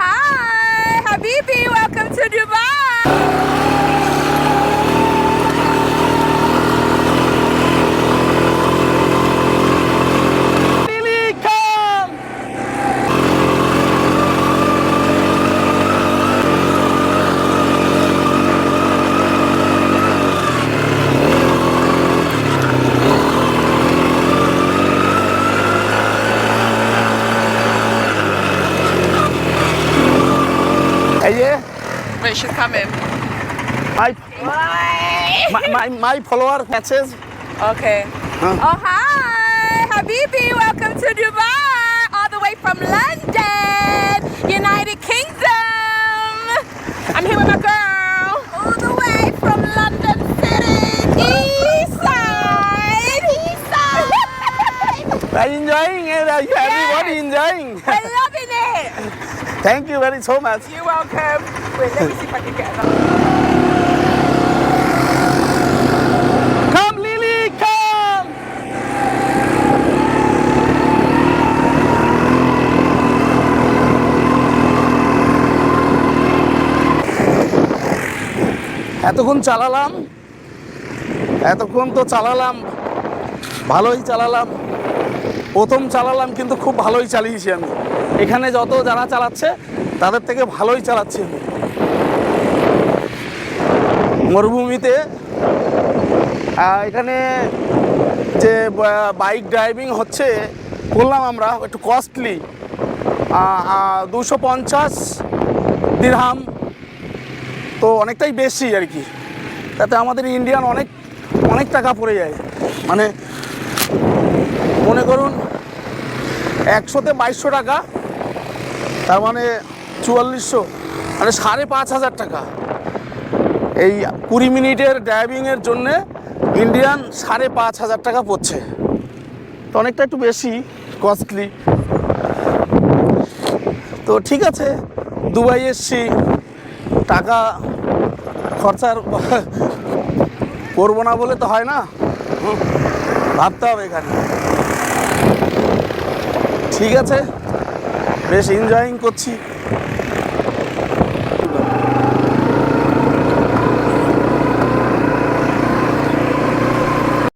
คะ Are you? Wait, she's coming. My, Why? my, my, my follower matches. Okay. Huh? Oh, hi, Habibi. Welcome to Dubai. All the way from London, United Kingdom. I'm here with my girl. All the way from London City. East side. Are you enjoying it? Are you yes. everybody enjoying? I love it. Thank you very so much. You're welcome. Wait, let me see if I can get. Come, Lily, come! এতক্ষণ চালালাম এতক্ষণ তো চালালাম ভালোই চালালাম প্রথম চালালাম কিন্তু খুব ভালোই চালিয়েছি আমি এখানে যত যারা চালাচ্ছে, তাদের থেকে ভালোই চালাচ্ছে। মরুভূমিতে এখানে যে বাইক ড্রাইভিং হচ্ছে করলাম আমরা, একটু কস্টলি দুশো পঞ্চাশ দিরহাম তো অনেকটাই বেশি আর কি। তাতে আমাদের ইন্ডিয়ান অনেক অনেক টাকা পড়ে যায়। মানে মনে করুন, একশোতে বাইশশো টাকা তার মানে চুয়াল্লিশশো মানে সাড়ে পাঁচ হাজার টাকা। এই কুড়ি মিনিটের ড্রাইভিংয়ের জন্যে ইন্ডিয়ান সাড়ে পাঁচ হাজার টাকা পড়ছে। তো অনেকটা একটু বেশি কস্টলি তো ঠিক আছে, দুবাই এসছি। টাকা খরচার করব না বলে তো হয় না। ভাবতে হবে এখানে। ঠিক আছে। বেশ এনজয়িং করছি।